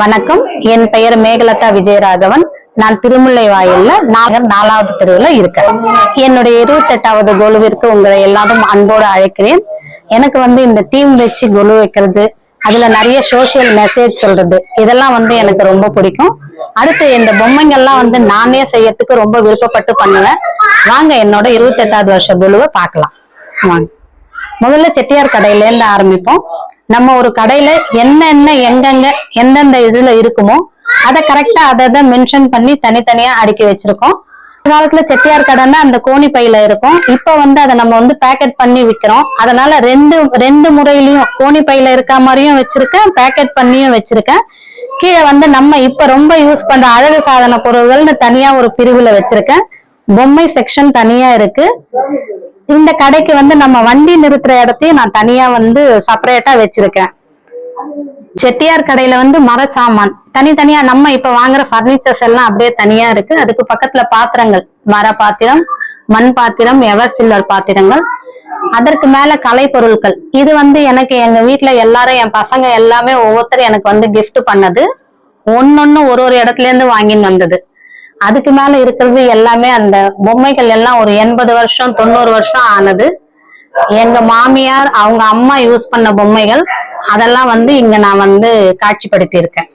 வணக்கம். என் பெயர் மேகலதா விஜயராகவன். நான் திருமுல்லை வாயில்ல நாகர் நாலாவது தெருவுல இருக்கேன். என்னுடைய இருபத்தெட்டாவது குழுவிற்கு உங்களை எல்லாரும் அன்போடு அழைக்கிறேன். எனக்கு வந்து இந்த டீம் வச்சு குழு வைக்கிறது அதுல நிறைய சோசியல் மெசேஜ் சொல்றது இதெல்லாம் வந்து எனக்கு ரொம்ப பிடிக்கும். அடுத்து இந்த பொம்மைங்கள்லாம் வந்து நானே செய்யறதுக்கு ரொம்ப விருப்பப்பட்டு பண்ணுவேன். வாங்க என்னோட இருபத்தி எட்டாவது வருஷ குழுவை பார்க்கலாம். வாங்க. முதல்ல செட்டியார் கடையில இருந்து ஆரம்பிப்போம். நம்ம ஒரு கடையில என்னென்ன எங்கெங்க எந்தெந்த இதுல இருக்குமோ அதை கரெக்டா அதை அதை மென்ஷன் பண்ணி தனித்தனியா அடுக்கி வச்சிருக்கோம். காலத்துல செட்டியார் கடைன்னா அந்த கோணி பையில இருக்கும். இப்ப வந்து அதை நம்ம வந்து பேக்கெட் பண்ணி விக்கிறோம். அதனால ரெண்டு ரெண்டு முறையிலயும் கோணி பையில இருக்க மாதிரியும் வச்சிருக்கேன் பேக்கெட் பண்ணியும் வச்சிருக்கேன். கீழே வந்து நம்ம இப்ப ரொம்ப யூஸ் பண்ற அழகு சாதன பொருள்கள்னு தனியா ஒரு பிரிவுல வச்சிருக்கேன். பொம்மை செக்ஷன் தனியா இருக்கு. இந்த கடைக்கு வந்து நம்ம வண்டி நிறுத்துற இடத்தையும் நான் தனியா வந்து செப்பரேட்டா வச்சிருக்கேன். செட்டியார் கடையில வந்து மரச்சாமான் தனித்தனியா நம்ம இப்ப வாங்குற பர்னிச்சர்ஸ் எல்லாம் அப்படியே தனியா இருக்கு. அதுக்கு பக்கத்துல பாத்திரங்கள். மர பாத்திரம் மண் பாத்திரம் எவர் சில்வர் பாத்திரங்கள். அதற்கு மேல கலை பொருட்கள் இது வந்து எனக்கு எங்க வீட்டுல எல்லாரும் என் பசங்க எல்லாமே ஒவ்வொருத்தரும் எனக்கு வந்து கிஃப்ட் பண்ணது. ஒன்னொன்னு ஒரு ஒரு இடத்துல இருந்து வாங்கின்னு வந்தது. அதுக்கு மேல இருக்கிறது எல்லாமே அந்த பொம்மைகள் எல்லாம் ஒரு எண்பது வருஷம் தொண்ணூறு வருஷம் ஆனது. எங்க மாமியார் அவங்க அம்மா யூஸ் பண்ண பொம்மைகள் அதெல்லாம் வந்து இங்க நான் வந்து காட்சிப்படுத்தி இருக்கேன்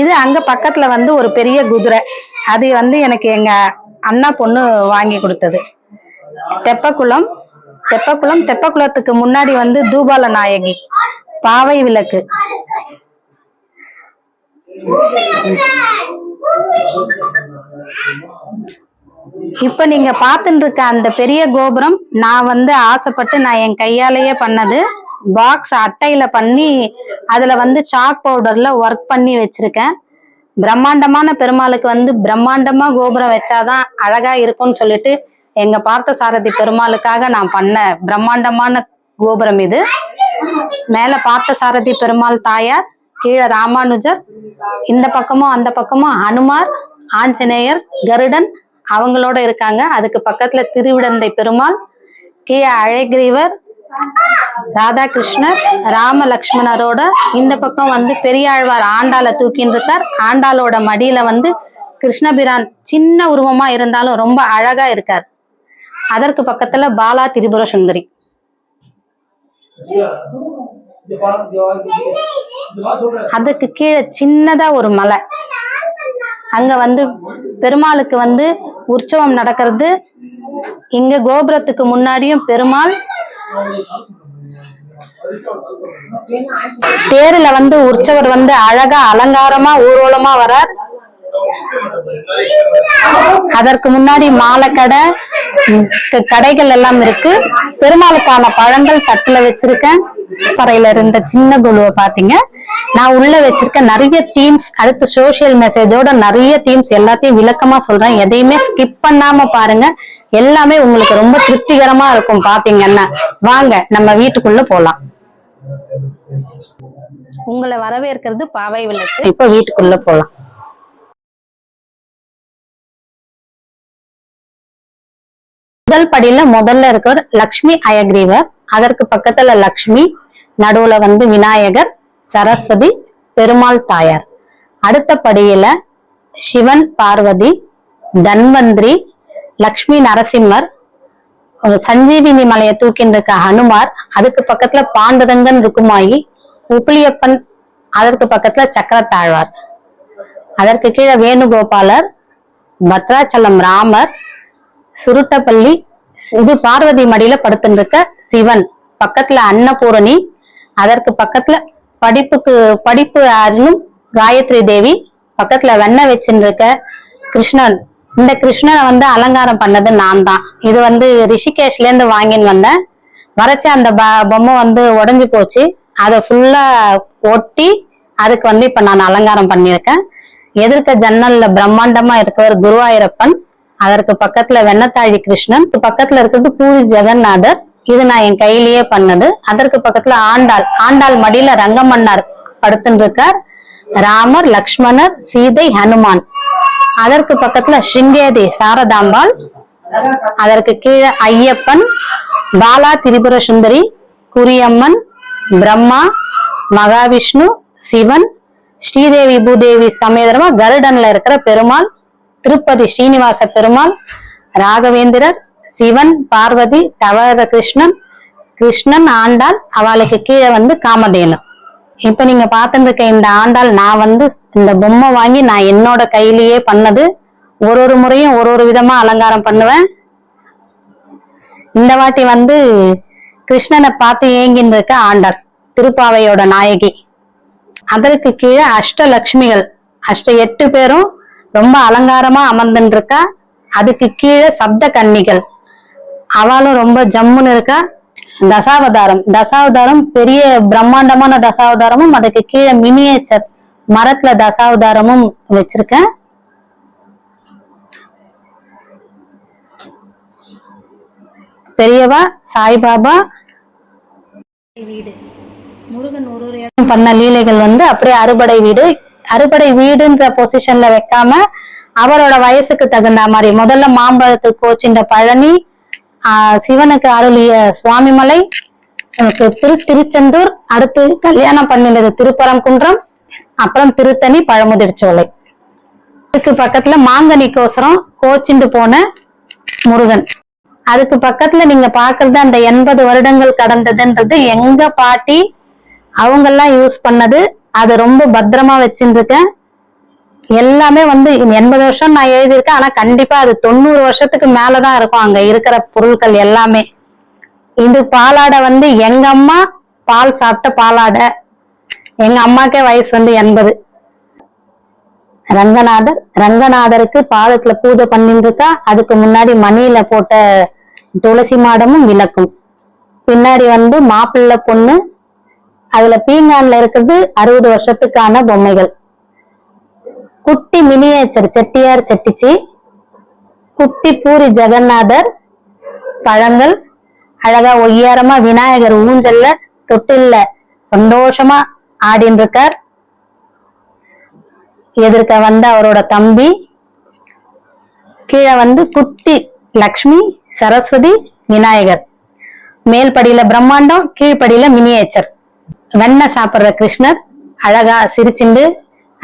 இது அங்க பக்கத்துல வந்து ஒரு பெரிய குதிரை. அது வந்து எனக்கு எங்க அண்ணா பொண்ணு வாங்கி கொடுத்தது. தெப்பக்குளம் தெப்பக்குளம் தெப்பக்குளத்துக்கு முன்னாடி வந்து தூபால நாயகி பாவை விளக்கு. இப்ப நீங்க பாத்துட்டு இருக்க அந்த பெரிய கோபுரம் நான் வந்து ஆசைப்பட்டு நான் என் கையாலேயே பண்ணது. பாக்ஸ் அட்டையில பண்ணி அதுல வந்து சாக் பவுடர்ல ஒர்க் பண்ணி வச்சிருக்கேன். பிரம்மாண்டமான பெருமாளுக்கு வந்து பிரம்மாண்டமா கோபுரம் வச்சாதான் அழகா இருக்கும்னு சொல்லிட்டு எங்க பார்த்த சாரதி பெருமாளுக்காக நான் பண்ண பிரம்மாண்டமான கோபுரம் இது. மேல பார்த்த சாரதி பெருமாள் தாயார் கீழே ராமானுஜர் இந்த பக்கமும் அந்த பக்கமும் ஹனுமார் ஆஞ்சநேயர் கருடன் அவங்களோட இருக்காங்க. அதுக்கு பக்கத்துல திருவிடந்தை பெருமாள் கீழே அழகிரிவர் ராதாகிருஷ்ணர் ராம லக்ஷ்மணரோட இந்த பக்கம் வந்து பெரியாழ்வார் ஆண்டாளை தூக்கின்னு இருக்கார் ஆண்டாளோட மடியில வந்து கிருஷ்ணபிரான் சின்ன உருவமா இருந்தாலும் ரொம்ப அழகா இருக்கார். அதற்கு பக்கத்துல பாலா திரிபுர சுந்தரி அதுக்கு கீழே சின்னதா ஒரு மலை. அங்க வந்து பெருமாளுக்கு வந்து உற்சவம் நடக்கிறது. இங்க கோபுரத்துக்கு முன்னாடியும் பெருமாள் தேர்ல வந்து உற்சவர் வந்து அழகா அலங்காரமா ஊர்வலமா வரார். அதற்கு முன்னாடி மாலை கடை கடைகள் எல்லாம் இருக்கு. பெருமாளுக்கான பழங்கள் தட்டுல வச்சிருக்கேன். பறையில இருந்த சின்ன குழுவை பாத்தீங்க. நான் உள்ள வச்சிருக்க நிறைய தீம்ஸ் அடுத்து சோசியல் மெசேஜோட நிறைய தீம்ஸ் எல்லாத்தையும் விளக்கமா சொல்றேன். எதையுமே ஸ்கிப் பண்ணாம பாருங்க. எல்லாமே உங்களுக்கு ரொம்ப திருப்திகரமா இருக்கும் பாத்தீங்கன்னா. வாங்க நம்ம வீட்டுக்குள்ள போலாம். உங்களை வரவேற்கிறது பாவை விளக்கு. இப்ப வீட்டுக்குள்ள போலாம். முதல் படியில முதல்ல இருக்கிறவர் லக்ஷ்மி அயக்ரீவர். அதற்கு பக்கத்துல லக்ஷ்மி நடுவுல வந்து விநாயகர் சரஸ்வதி பெருமாள் தாயார். அடுத்த படியில சிவன் பார்வதி தன்வந்திரி லக்ஷ்மி நரசிம்மர் சஞ்சீவினி மலையை தூக்கின்னு இருக்க ஹனுமார் அதுக்கு பக்கத்துல பாண்டுரங்கன் ருக்குமாயி உப்பிலியப்பன் அதற்கு பக்கத்துல சக்கரத்தாழ்வார். அதற்கு கீழே வேணுகோபாலர் பத்ராச்சலம் ராமர் சுருட்டப்பள்ளி இது பார்வதி மடியில படுத்துட்டு இருக்க சிவன். பக்கத்துல அன்னபூரணி அதற்கு பக்கத்துல படிப்புக்கு படிப்பு அருளும் காயத்ரி தேவி பக்கத்துல வெண்ணெய் வச்சுட்டு இருக்க கிருஷ்ணன். இந்த கிருஷ்ணனை வந்து அலங்காரம் பண்ணது நான் தான். இது வந்து ரிஷிகேஷ்ல இருந்து வாங்கின்னு வந்தேன். வரைச்ச அந்த ப- பொம்மை வந்து உடஞ்சு போச்சு. அதை ஃபுல்லா ஒட்டி அதுக்கு வந்து இப்ப நான் அலங்காரம் பண்ணியிருக்கேன். எதிர்க்க ஜன்னல்ல பிரம்மாண்டமா இருக்கவர் குருவாயூரப்பன் அதற்கு பக்கத்துல வெண்ணத்தாழி கிருஷ்ணன் பக்கத்துல இருக்கிறது பூரி ஜெகநாதர் இது நான் என் கையிலேயே பண்ணது. அதற்கு பக்கத்துல ஆண்டாள் ஆண்டாள் மடியில ரங்கமன்னார் படுத்துட்டு இருக்கார் ராமர் லக்ஷ்மணர் சீதை ஹனுமான். அதற்கு பக்கத்துல ஸ்ருங்கேதி சாரதாம்பாள். அதற்கு கீழே ஐயப்பன் பாலா திரிபுர சுந்தரி குரியம்மன் பிரம்மா மகாவிஷ்ணு சிவன் ஸ்ரீதேவி பூதேவி சமேதரமா கருடன்ல இருக்கிற பெருமாள் திருப்பதி ஸ்ரீனிவாச பெருமாள் ராகவேந்திரர் சிவன் பார்வதி தவற கிருஷ்ணன் கிருஷ்ணன் ஆண்டாள் அவளுக்கு கீழே வந்து காமதேனு. இப்ப நீங்க பார்த்துட்டு இந்த ஆண்டாள் நான் வந்து இந்த பொம்மை வாங்கி நான் என்னோட கையிலேயே பண்ணது ஒரு ஒரு முறையும் ஒரு ஒரு விதமா அலங்காரம் பண்ணுவேன். இந்த வாட்டி வந்து கிருஷ்ணனை பார்த்து ஏங்கின்னு இருக்க ஆண்டாள் திருப்பாவையோட நாயகி. அதற்கு கீழே அஷ்டலக்ஷ்மிகள் அஷ்ட எட்டு பேரும் ரொம்ப அலங்காரமா அமர்ந்துருக்கா அதுக்கு கீழே சப்த கன்னிகள். அவளும் ரொம்ப ஜம்முன்னு இருக்கா தசாவதாரம். தசாவதாரம் பெரிய பிரம்மாண்டமான தசாவதாரமும் அதுக்கு கீழே மினியேச்சர் மரத்துல தசாவதாரமும் வச்சிருக்கேன். பெரியவா சாய்பாபா. வீடு. முருகன் ஒரு பண்ண லீலைகள் வந்து அப்படியே அறுபடை வீடு. அறுபடை வீடுன்ற பொசிஷன்ல வைக்காம அவரோட வயசுக்கு தகுந்த மாதிரி முதல்ல மாம்பழத்துக்கு கோச்சின்ற பழனி சிவனுக்கு அருளிய சுவாமிமலை எனக்கு திரு திருச்செந்தூர் அடுத்து கல்யாணம் பண்ணினது திருப்பரங்குன்றம் அப்புறம் திருத்தணி பழமுதிர்ச்சோலை. அதுக்கு பக்கத்துல மாங்கனிக்கோசரம் கோச்சிண்டு போன முருகன். அதுக்கு பக்கத்துல நீங்க பாக்குறது அந்த எண்பது வருடங்கள் கடந்ததுன்றது எங்க பாட்டி அவங்கெல்லாம் யூஸ் பண்ணது. அதை ரொம்ப பத்திரமா வச்சுருக்கேன் எல்லாமே வந்து எண்பது வருஷம் நான் எழுதியிருக்கேன். ஆனா கண்டிப்பா அது தொண்ணூறு வருஷத்துக்கு மேலதான் இருக்கும். அங்க இருக்கிற பொருட்கள் எல்லாமே. இது பாலாடை வந்து எங்க அம்மா பால் சாப்பிட்ட பாலாடை. எங்க அம்மாக்கே வயசு வந்து எண்பது. ரங்கநாதர் ரங்கநாதருக்கு பாலத்துல பூஜை பண்ணிட்டு இருக்கா அதுக்கு முன்னாடி மணியில போட்ட துளசி மாடமும் விளக்கும். பின்னாடி வந்து மாப்பிள்ளை பொண்ணு. அதுல பீங்கான்ல இருக்கிறது அறுபது வருஷத்துக்கான பொம்மைகள். குட்டி மினியேச்சர் செட்டியார் செட்டிச்சி குட்டி பூரி ஜெகநாதர் பழங்கள் அழகா ஒய்யாரமா விநாயகர் ஊஞ்சல்ல தொட்டில்ல சந்தோஷமா ஆடின்னு இருக்கார் எதிர்க்க வந்து அவரோட தம்பி கீழே வந்து குட்டி லக்ஷ்மி சரஸ்வதி விநாயகர். மேல் படியில பிரம்மாண்டம் கீழ்படியில மினியேச்சர் வெண்ணெய் சாப்பிடுற கிருஷ்ணர் அழகா சிரிச்சுண்டு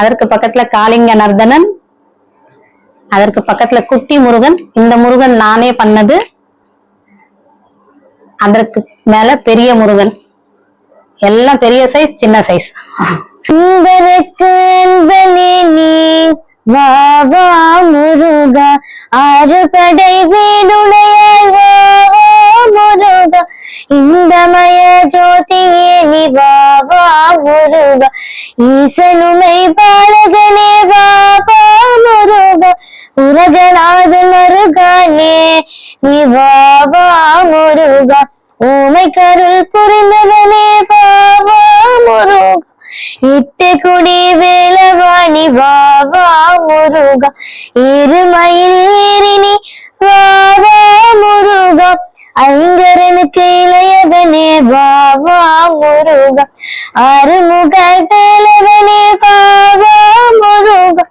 அதற்கு பக்கத்துல காளிங்க நர்தனன் அதற்கு பக்கத்துல குட்டி முருகன். இந்த முருகன் நானே பண்ணது. அதற்கு மேல பெரிய முருகன். எல்லாம் பெரிய சைஸ் சின்ன சைஸ் அன்பருக்கு அன்பனே நீ. வா வா முருகா. ஆறு படை வா. முருகா. ஈசனுமை பாலகனே வா வா முருகா. உலகநாதன் மருகானே நீ வா முருகா. உமை கருள் புரிந்தவனே பாபா முருகா. இட்டு குடி வேலவாணி வா முருகா. இருமயில் ஏறினி வா முருகா. ஐங்கரனுக்கு இளையவனே பாவா வா முருகா. அருமுக வேலவனே பாவா வா முருகா.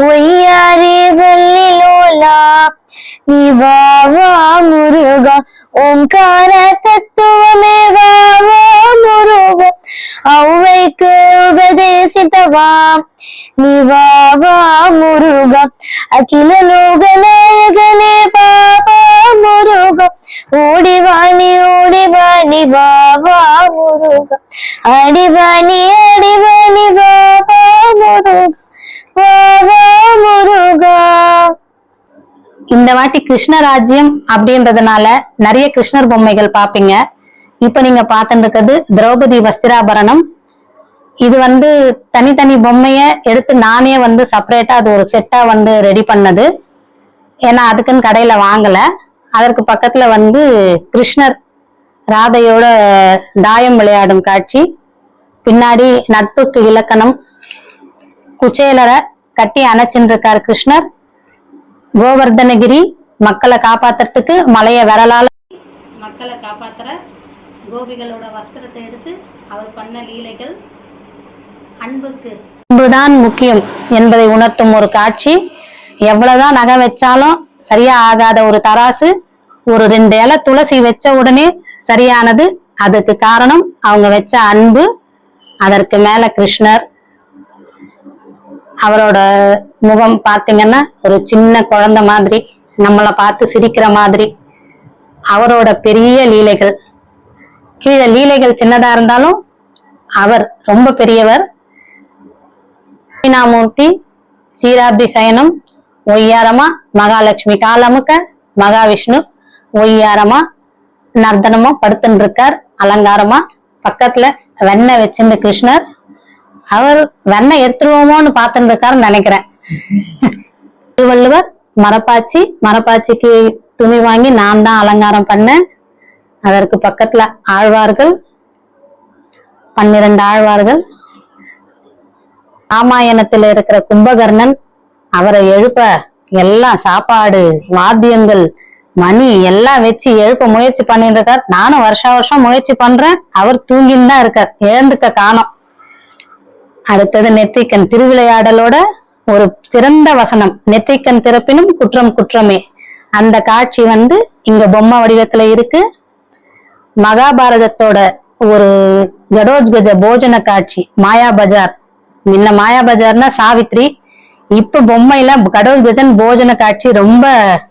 ஒய்யாரி வல்லிலோலா நீ வாவா முருகா. ஓம்கார தத்துவமே வாவா வா முருகா. ஔவைக்கு உபதேசித்தவா. நீ வாவா முருகா. அகில லோக நாயகனே பாபா முருக ஓடிவாணி ஓடிவாணி பாபா முருக அடிவாணி அடிவாணி பாபா முருக பாபா முருகா இந்த வாட்டி கிருஷ்ணராஜ்யம் அப்படின்றதுனால நிறைய கிருஷ்ணர் பொம்மைகள் பாப்பீங்க இப்ப நீங்க பார்த்துட்டு இருக்கிறது திரௌபதி வஸ்திராபரணம். இது வந்து தனித்தனி பொம்மைய எடுத்து நானே வந்து செப்பரேட்டா அது ஒரு செட்டா வந்து ரெடி பண்ணது. ஏன்னா அதுக்குன்னு கடையில வாங்கல. அதற்கு பக்கத்துல வந்து கிருஷ்ணர் ராதையோட தாயம் விளையாடும் காட்சி. பின்னாடி நட்புக்கு இலக்கணம். குச்சேலரை கட்டி அணைச்சின்னு இருக்கார் கிருஷ்ணர். கோவர்தனகிரி மக்களை காப்பாத்துறதுக்கு மலைய விரலால மக்களை காப்பாத்துற கோபிகளோட வஸ்திரத்தை எடுத்து அவர் பண்ண லீலைகள் அன்புக்கு. அன்புதான் முக்கியம் என்பதை உணர்த்தும் ஒரு காட்சி. எவ்வளவுதான் நகை வச்சாலும் சரியா ஆகாத ஒரு தராசு ஒரு ரெண்டு இலை துளசி வச்ச உடனே சரியானது. அதுக்கு காரணம் அவங்க வச்ச அன்பு அதற்கு மேல கிருஷ்ணர். அவரோட முகம் பார்த்தீங்கன்னா ஒரு சின்ன குழந்தை மாதிரி நம்மளை பார்த்து சிரிக்கிற மாதிரி. அவரோட பெரிய லீலைகள். கீழே லீலைகள் சின்னதா இருந்தாலும் அவர் ரொம்ப பெரியவர். தட்சிணாமூர்த்தி சீராப்தி சயனம் ஒய்யாரமா மகாலட்சுமி காலமுக்க மகாவிஷ்ணு ஒய்யாரமா நர்தனமா படுத்துன்னு இருக்கார் அலங்காரமா பக்கத்துல வெண்ணெய் வச்சிருந்த கிருஷ்ணர். அவர் வெண்ணெய் எடுத்துருவோமோன்னு பார்த்துட்டு இருக்காருன்னு நினைக்கிறேன். திருவள்ளுவர் மரப்பாச்சி மரப்பாச்சிக்கு துணி வாங்கி நான் தான் அலங்காரம் பண்ணேன். அதற்கு பக்கத்துல ஆழ்வார்கள் பன்னிரண்டு ஆழ்வார்கள். ராமாயணத்துல இருக்கிற கும்பகர்ணன் அவரை எழுப்ப எல்லாம் சாப்பாடு வாத்தியங்கள் மணி எல்லாம் வச்சு எழுப்ப முயற்சி பண்ணிட்டு இருக்கார் நானும் வருஷா வருஷம் முயற்சி பண்றேன். அவர் தூங்கின்னு தான் இருக்கார். எழுந்துக்க காணோம். அடுத்தது நெற்றிக்கண் திருவிளையாடலோட ஒரு சிறந்த வசனம். நெற்றிக்கண் திறப்பினும் குற்றம் குற்றமே. அந்த காட்சி வந்து இங்க பொம்மை வடிவத்துல இருக்கு. மகாபாரதத்தோட ஒரு ஜடோஜ்கஜ போஜன காட்சி. மாயா பஜார். முன்ன மாயா பஜார்னா சாவித்ரி. இப்ப பொம்மையில கடோத்கஜன் போஜன காட்சி ரொம்ப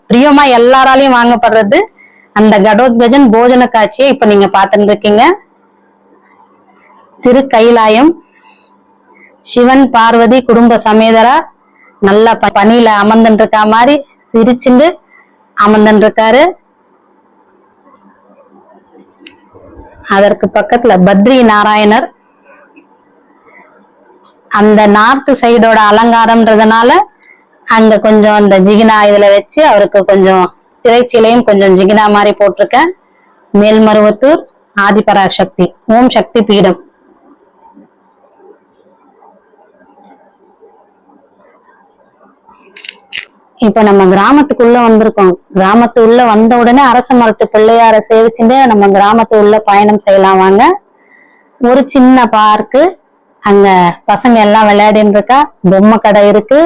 பிரியமா எல்லாராலையும் வாங்கப்படுறது. அந்த கடோத்கஜன் போஜன காட்சியை இப்ப நீங்க பார்த்துட்டு இருக்கீங்க திரு கைலாயம் சிவன் பார்வதி குடும்ப சமேதரா நல்லா ப- பனியில அமர்ந்துட்டு இருக்கா மாதிரி சிரிச்சுண்டு அமர்ந்துட்டு இருக்காரு அதற்கு பக்கத்துல பத்ரி நாராயணர் அந்த நார்த்து சைடோட அலங்காரம்ன்றதுனால அங்க கொஞ்சம் அந்த ஜிகினா இதுல வச்சு அவருக்கு கொஞ்சம் திரைச்சிலையும் கொஞ்சம் ஜிகினா மாதிரி போட்டிருக்கேன். மேல்மருவத்தூர் ஆதிபராசக்தி ஓம் சக்தி பீடம். இப்ப நம்ம கிராமத்துக்குள்ள வந்திருக்கோம். கிராமத்து உள்ள வந்த உடனே அரச மரத்து பிள்ளையார சேவிச்சுட்டு நம்ம கிராமத்து உள்ள பயணம் செய்யலாம் வாங்க. ஒரு சின்ன பார்க்கு அங்க பசங்க எல்லாம் விளையாடின்னு இருக்கா? பொம்மை கடை இருக்கு.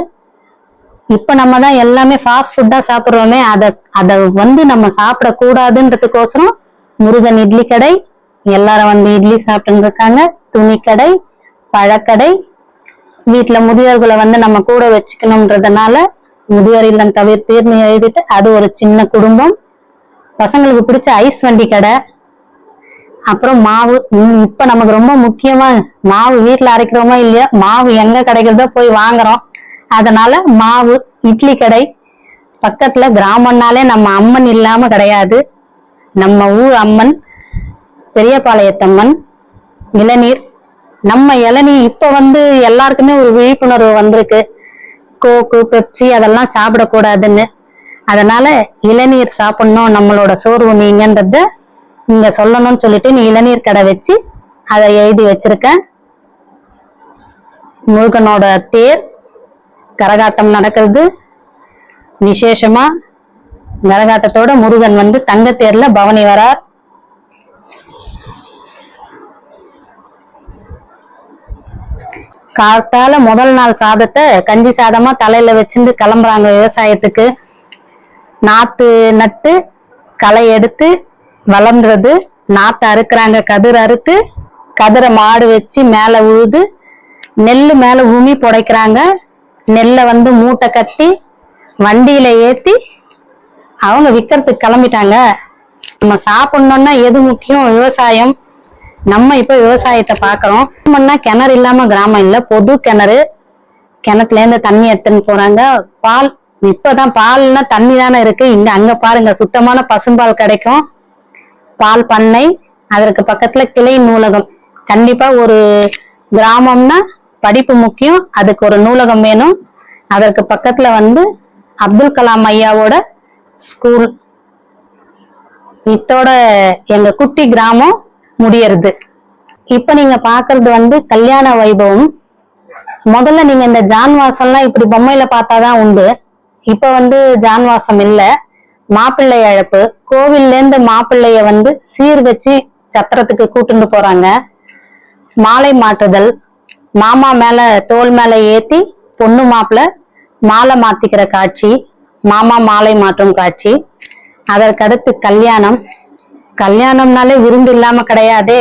இப்ப நம்ம தான் எல்லாமே ஃபாஸ்ட் ஃபுட்டா சாப்பிடுறோமே அத அத வந்து நம்ம சாப்பிடக்கூடாதுன்றதுக்கோசரம் முருகன் இட்லி கடை எல்லாரும் வந்து இட்லி சாப்பிட்டு இருக்காங்க. துணி கடை பழக்கடை. வீட்டுல முதியோர்களை வந்து நம்ம கூட வச்சுக்கணும்ன்றதுனால முதியோர் இல்லம் தவிர்த்தீர்னு எழுதிட்டு அது ஒரு சின்ன குடும்பம். பசங்களுக்கு பிடிச்ச ஐஸ் வண்டி கடை. அப்புறம் மாவு இப்ப நமக்கு ரொம்ப முக்கியமா மாவு வீட்டுல அரைக்கிறோமா இல்லையா? மாவு எங்க கிடைக்கிறதோ போய் வாங்குறோம். அதனால மாவு இட்லி கடை பக்கத்துல கிராமம்னாலே நம்ம அம்மன் இல்லாம கிடையாது. நம்ம ஊர் அம்மன் பெரியபாளையத்தம்மன் இளநீர். நம்ம இளநீர் இப்ப வந்து எல்லாருக்குமே ஒரு விழிப்புணர்வு வந்திருக்கு. கோக்கு பெப்சி அதெல்லாம் சாப்பிடக்கூடாதுன்னு. அதனால இளநீர் சாப்பிடணும் நம்மளோட சோர்வு நீங்கன்றத நீங்க சொல்லணும்னு சொல்லிட்டு நீ இளநீர் கடை வச்சு அதை எழுதி வச்சிருக்க. முருகனோட தேர் கரகாட்டம் நடக்கிறது. விசேஷமா கரகாட்டத்தோட முருகன் வந்து தங்கத்தேர்ல பவனி வரார். காத்தால முதல் நாள் சாதத்தை கஞ்சி சாதமா தலையில வச்சுட்டு கிளம்புறாங்க விவசாயத்துக்கு. நாத்து நட்டு களை எடுத்து வளர்ந்துறது நாத்து அறுக்கிறாங்க கதிர் அறுத்து கதிரை மாடு வச்சு மேல உழுது நெல் மேல உமி புடைக்கிறாங்க. நெல்லை வந்து மூட்டை கட்டி வண்டியில ஏத்தி அவங்க விற்கிறதுக்கு கிளம்பிட்டாங்க. நம்ம சாப்பிடணும்னா எது முக்கியம்? விவசாயம். நம்ம இப்ப விவசாயத்தை பாக்குறோம் கிராமம்னா கிணறு இல்லாம கிராமம் இல்லை பொது கிணறு. கிணத்துல இருந்து தண்ணி எடுத்துன்னு போறாங்க. பால் இப்பதான் பால்னா தண்ணி தானே இருக்கு. இங்க அங்க பாருங்க சுத்தமான பசும்பால் கிடைக்கும். பால் பண்ணை அதற்கு பக்கத்துல கிளை நூலகம். கண்டிப்பா ஒரு கிராமம்னா படிப்பு முக்கியம் அதுக்கு ஒரு நூலகம் வேணும். அதற்கு பக்கத்துல வந்து அப்துல் கலாம் ஐயாவோட ஸ்கூல் இத்தோட எங்க குட்டி கிராமம் முடியறது. இப்ப நீங்க பாக்குறது வந்து கல்யாண வைபவம். முதல்ல நீங்க இந்த ஜான்வாசம்லாம் இப்படி பொம்மையில பார்த்தாதான் உண்டு. இப்ப வந்து ஜான்வாசம் இல்ல. மாப்பிள்ளை அழைப்பு. கோவில்ல இருந்து மாப்பிள்ளைய வந்து சீர் வச்சு சத்திரத்துக்கு கூட்டுண்டு போறாங்க. மாலை மாற்றுதல். மாமா மேல தோல் மேல ஏத்தி பொண்ணு மாப்பிள்ள மாலை மாத்திக்கிற காட்சி. மாமா மாலை மாற்றும் காட்சி. அதற்கடுத்து கல்யாணம். கல்யாணம்னாலே விருந்து இல்லாம கிடையாதே.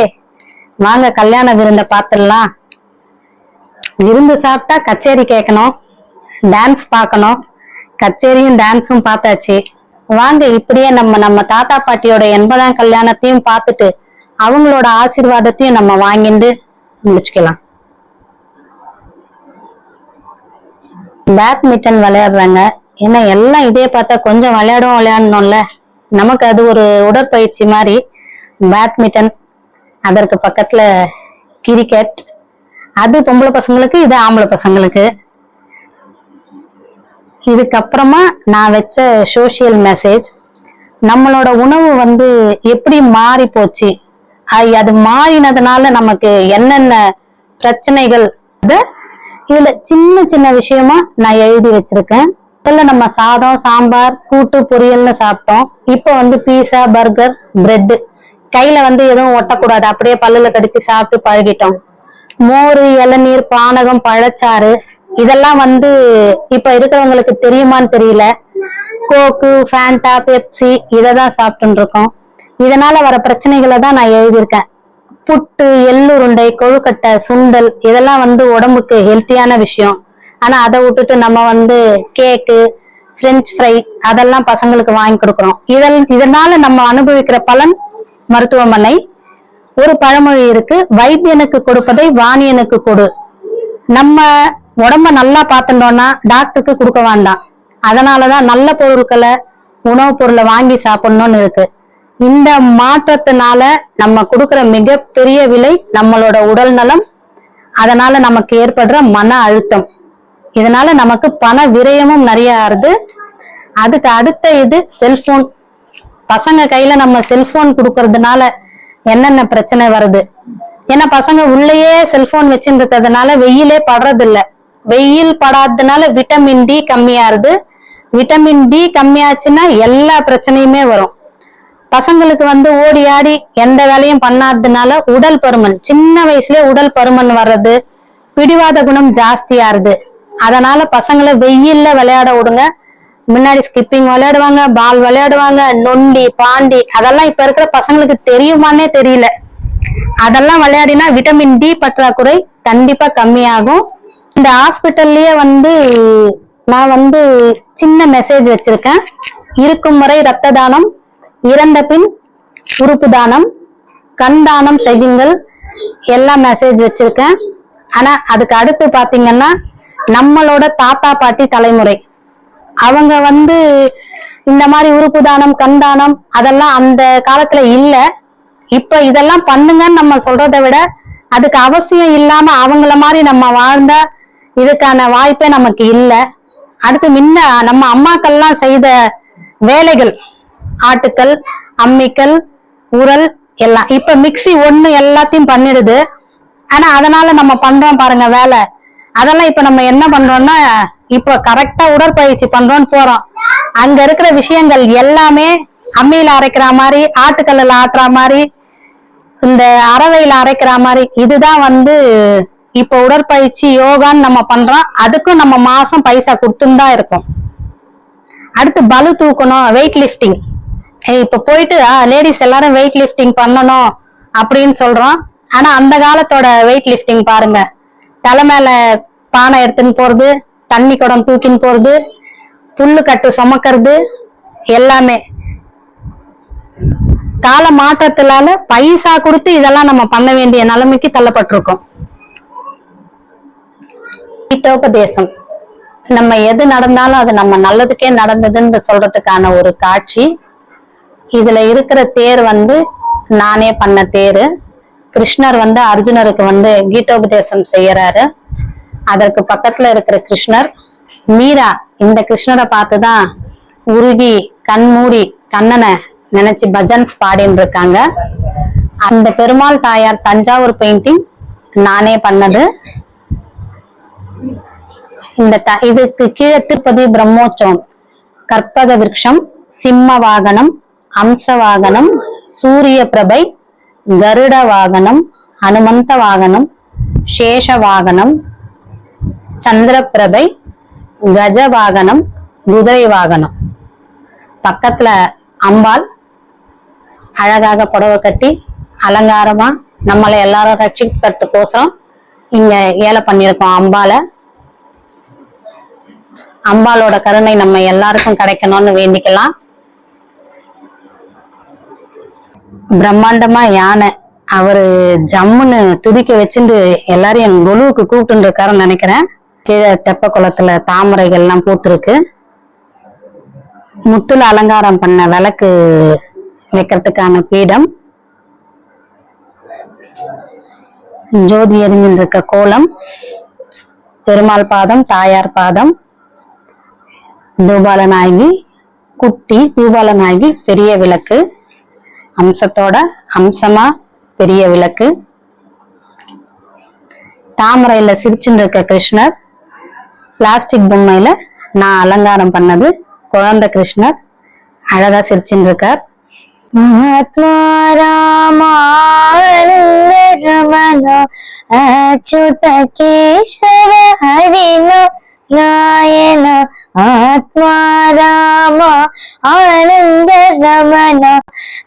வாங்க கல்யாண விருந்த பார்த்துடலாம். விருந்து சாப்பிட்டா கச்சேரி கேட்கணும். டான்ஸ் பார்க்கணும். கச்சேரியும் டான்ஸும் பார்த்தாச்சு. வாங்க இப்படியே நம்ம நம்ம தாத்தா பாட்டியோட எண்பதாம் கல்யாணத்தையும் பார்த்துட்டு அவங்களோட ஆசிர்வாதத்தையும் நம்ம வாங்கிட்டு முடிச்சுக்கலாம். பேட்மிண்டன் விளையாடுறாங்க. ஏன்னா எல்லாம் இதே பார்த்தா கொஞ்சம் விளையாடும் விளையாடணும்ல. நமக்கு அது ஒரு உடற்பயிற்சி மாதிரி. பேட்மிண்டன் அதற்கு பக்கத்துல கிரிக்கெட் அது பொம்பளை பசங்களுக்கு இது ஆம்பளை பசங்களுக்கு. இதுக்கப்புறமா நான் வச்ச சோசியல் மெசேஜ் நம்மளோட உணவு வந்து எப்படி மாறி போச்சு? அது அது மாறினதுனால நமக்கு என்னென்ன பிரச்சனைகள்? இது இதுல சின்ன சின்ன விஷயமா நான் எழுதி வச்சிருக்கேன். முதல்ல நம்ம சாதம் சாம்பார் கூட்டு பொரியல்னு சாப்பிட்டோம். இப்போ வந்து பீஸா பர்கர் பிரெட் கையில வந்து எதுவும் ஒட்டக்கூடாது. அப்படியே பல்லுல கடிச்சு சாப்பிட்டு பழகிட்டோம். மோர் இளநீர் பானகம் பழச்சாறு இதெல்லாம் வந்து இப்ப இருக்கிறவங்களுக்கு தெரியுமான்னு தெரியல. கோக்கு ஃபேண்டா பெப்சி இதை தான் சாப்பிட்டு இருக்கோம் இதனால வர பிரச்சனைகளை தான் நான் எழுதியிருக்கேன். புட்டு எள்ளுருண்டை கொழுக்கட்டை சுண்டல் இதெல்லாம் வந்து உடம்புக்கு ஹெல்த்தியான விஷயம். ஆனா அதை விட்டுட்டு நம்ம வந்து கேக்கு பிரெஞ்ச் ஃப்ரை அதெல்லாம் பசங்களுக்கு வாங்கி கொடுக்குறோம் இதன் இதனால நம்ம அனுபவிக்கிற பலன் மருத்துவமனை. ஒரு பழமொழி இருக்கு வைத்தியனுக்கு கொடுப்பதை வாணியனுக்கு கொடு. நம்ம உடம்ப நல்லா பார்த்துட்டோம்னா டாக்டருக்கு கொடுக்க வேண்டாம். அதனாலதான் நல்ல பொருட்களை உணவுப் பொருளை வாங்கி சாப்பிடணும்னு இருக்கு. இந்த மாற்றத்தினால நம்ம கொடுக்கிற மிகப்பெரிய விலை நம்மளோட உடல் நலம். அதனால நமக்கு ஏற்படுற மன அழுத்தம். இதனால நமக்கு பண விரயமும் நிறைய ஆறுது. அதுக்கு அடுத்த இது செல்போன். பசங்க கையில நம்ம செல்போன் கொடுக்கறதுனால என்னென்ன பிரச்சனை வருது? ஏன்னா பசங்க உள்ளேயே செல்போன் வச்சுருக்கிறதுனால வெயிலே படுறது வெயில் படாததுனால விட்டமின் டி கம்மியாருது. விட்டமின் டி கம்மியாச்சுன்னா எல்லா பிரச்சனையுமே வரும். பசங்களுக்கு வந்து ஓடி ஆடி எந்த வேலையும் பண்ணாததுனால உடல் பருமன் சின்ன வயசுலயே உடல் பருமன் வர்றது பிடிவாத குணம் ஜாஸ்தியாருது. அதனால பசங்களை வெயில்ல விளையாட விடுங்க. முன்னாடி ஸ்கிப்பிங் விளையாடுவாங்க பால் விளையாடுவாங்க நொண்டி பாண்டி அதெல்லாம் இப்ப இருக்கிற பசங்களுக்கு தெரியுமானே தெரியல. அதெல்லாம் விளையாடினா விட்டமின் டி பற்றாக்குறை கண்டிப்பா கம்மியாகும். இந்த ஹாஸ்பிட்டல்லயே வந்து நான் வந்து சின்ன மெசேஜ் வச்சிருக்கேன். இருக்கும் வரை ரத்த தானம் இறந்த பின் உறுப்பு தானம் கண் தானம் செய்யுங்கள். எல்லா மெசேஜ் வச்சிருக்கேன். ஆனா அதுக்கு அடுத்து பாத்தீங்கன்னா நம்மளோட தாத்தா பாட்டி தலைமுறை. அவங்க வந்து இந்த மாதிரி உறுப்பு தானம் கண் தானம் அதெல்லாம் அந்த காலத்துல இல்ல. இப்ப இதெல்லாம் பண்ணுங்கன்னு நம்ம சொல்றதை விட அதுக்கு அவசியம் இல்லாம அவங்கள மாதிரி நம்ம வாழ்ந்தா இதுக்கான வாய்ப்பே நமக்கு இல்லை. அடுத்து முன்ன நம்ம அம்மாக்கள்லாம் செய்த வேலைகள் ஆட்டுக்கல் அம்மிக்கல் உரல் எல்லாம். இப்ப மிக்ஸி ஒண்ணு எல்லாத்தையும் பண்ணிடுது. ஆனா அதனால நம்ம பண்றோம் பாருங்க வேலை. அதெல்லாம் இப்ப நம்ம என்ன பண்றோம்னா இப்ப கரெக்டா உடற்பயிற்சி பண்றோம்னு போறோம். அங்க இருக்கிற விஷயங்கள் எல்லாமே அம்மியில அரைக்கிற மாதிரி ஆட்டுக்கல்லுல ஆட்டுற மாதிரி இந்த அறவையில அரைக்கிற மாதிரி இதுதான் வந்து இப்ப உடற்பயிற்சி யோகான்னு நம்ம பண்றோம். அதுக்கும் நம்ம மாசம் பைசா கொடுத்துன்னு தான் அடுத்து பலு தூக்கணும் வெயிட் லிஃப்டிங் இப்ப போயிட்டு லேடிஸ் எல்லாரும் வெயிட் லிஃப்டிங் பண்ணணும் அப்படின்னு சொல்றோம். ஆனா அந்த காலத்தோட வெயிட் லிஃப்டிங் பாருங்க. தலை மேல பானை எடுத்துன்னு போறது தண்ணி குடம் தூக்கின்னு போறது புல்லு கட்டு சுமக்கிறது எல்லாமே. கால மாற்றத்தினால பைசா கொடுத்து இதெல்லாம் நம்ம பண்ண வேண்டிய நிலைமைக்கு தள்ளப்பட்டிருக்கோம். ஹிதோபதேசம் நம்ம எது நடந்தாலும் அது நம்ம நல்லதுக்கே நடந்ததுன்னு சொல்றதுக்கான ஒரு காட்சி. இதுல இருக்கிற தேர் வந்து நானே பண்ண தேர். கிருஷ்ணர் வந்து அர்ஜுனருக்கு வந்து கீதோபதேசம் செய்யறாரு. அதற்கு பக்கத்துல இருக்கிற கிருஷ்ணர் மீரா இந்த கிருஷ்ணரை பார்த்துதான் உருகி கண் மூடி கண்ணனை நினைச்சு பஜன்ஸ் பாடின்னு இருக்காங்க. அந்த பெருமாள் தாயார் தஞ்சாவூர் பெயிண்டிங் நானே பண்ணது. இந்த த இதுக்கு கீழே திருப்பதி பிரம்மோற்சவம். கற்பக விருட்சம் சிம்ம வாகனம் அம்ச வாகனம் சூரிய பிரபை கருட வாகனம் ஹனுமந்த வாகனம் சேஷ வாகனம் சந்திர பிரபை கஜ வாகனம் குதிரை வாகனம். பக்கத்துல அம்பாள் அழகாக புடவை கட்டி அலங்காரமா நம்மளை எல்லாரும் ரட்சிக்கிறதுக்கோசரம் இங்க ஏல பண்ணியிருக்கோம் அம்பால அம்பாலோட கருணை நம்ம எல்லாருக்கும் கிடைக்கணும்னு வேண்டிக்கலாம். பிரம்மாண்டமா யானை அவரு ஜம்முன்னு துதிக்க வச்சுட்டு எல்லாரும் என் கொலுவுக்கு கூப்பிட்டு இருக்காருன்னு நினைக்கிறேன். கீழே தெப்ப குளத்துல தாமரைகள் எல்லாம் பூத்துருக்கு. முத்துல அலங்காரம் பண்ண விளக்கு வைக்கிறதுக்கான பீடம். ஜோதி எரிஞ்சின்னு இருக்க கோலம். பெருமாள் பாதம் தாயார் பாதம். தூபாலநாயகி குட்டி தூபாலநாயகி பெரிய விளக்கு. அம்சத்தோட அம்சமா பெரிய விளக்கு. தாமரையில சிரிச்சுன்னு இருக்க கிருஷ்ணர். பிளாஸ்டிக் பொம்மையில நான் அலங்காரம் பண்ணது குழந்தை கிருஷ்ணர். அழகா சிரிச்சுன்னு இருக்கார் மகாத்மாராமானந்த ரமணோ அச்சுத నాయన ఆత్మారామ ఆనంద రమణ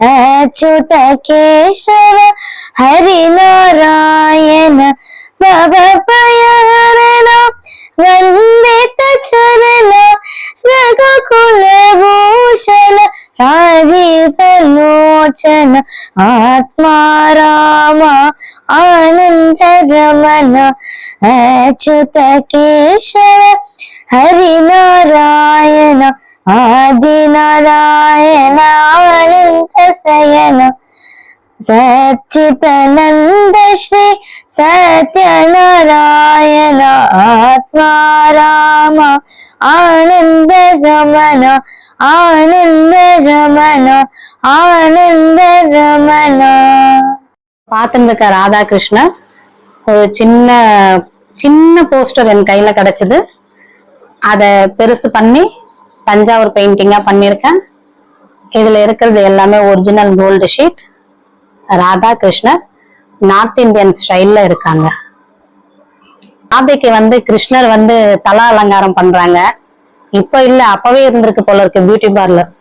అచ్యుత కేశవ హరినారాయణ భవభయహరణ వందిత చరణ రఘుకుల భూషణ രാജീവലോചന ആത്മാരാമ ആനന്ദരമണ അച്യുത കേശവ ഹരിനാരായണ ആദിനാരായണ ആനന്ദ സയന हरिनारायण आदिनारायण आनन्द शयन सच्चिदानन्द श्री सत्यनारायण आत्मा राम आनन्द रमण आनन्द रमण आनन्द रमण பார்த்துட்டு இருக்க ராதாகிருஷ்ணர் ஒரு சின்ன சின்ன போஸ்டர் என் கையில கிடைச்சது அத பெருசு பண்ணி தஞ்சாவூர் பெயிண்டிங்கா பண்ணியிருக்கேன் இதுல இருக்கிறது எல்லாமே ஒரிஜினல் கோல்டு ஷீட் ராதாகிருஷ்ணர் நார்த் இந்தியன் ஸ்டைல்ல இருக்காங்க. ராதைக்கு வந்து கிருஷ்ணர் வந்து தலா அலங்காரம் பண்றாங்க. இப்ப இல்ல அப்பவே இருந்திருக்கு போல இருக்கு பியூட்டி பார்லர்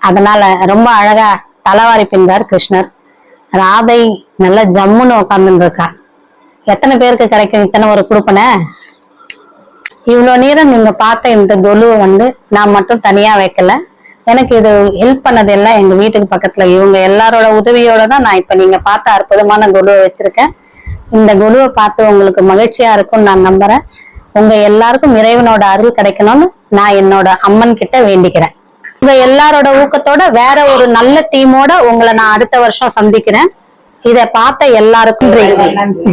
அதனால ரொம்ப அழகா தலைவாரி பின்றார் கிருஷ்ணர். ராதை நல்ல ஜம்முன்னு உட்கார்ந்துட்டு இருக்கா எத்தனை பேருக்கு கிடைக்கும் இத்தனை ஒரு குடுப்பனை? இவ்வளவு நேரம் நீங்க பார்த்த இந்த கொலுவை வந்து நான் மட்டும் தனியா வைக்கல. எனக்கு இது ஹெல்ப் பண்ணது எல்லாம் எங்க வீட்டுக்கு பக்கத்துல இவங்க எல்லாரோட உதவியோட தான் நான் இப்ப நீங்க பார்த்த அற்புதமான குழுவை வச்சிருக்கேன். இந்த குழுவை பார்த்து உங்களுக்கு மகிழ்ச்சியா இருக்கும்னு நான் நம்புறேன். உங்க எல்லாருக்கும் இறைவனோட அருள் கிடைக்கணும்னு நான் என்னோட அம்மன் கிட்ட வேண்டிக்கிறேன். உங்க எல்லாரோட ஊக்கத்தோட வேற ஒரு நல்ல தீமோட உங்களை நான் அடுத்த வருஷம் சந்திக்கிறேன். இத பார்த்த எல்லாருக்கும் நன்றி.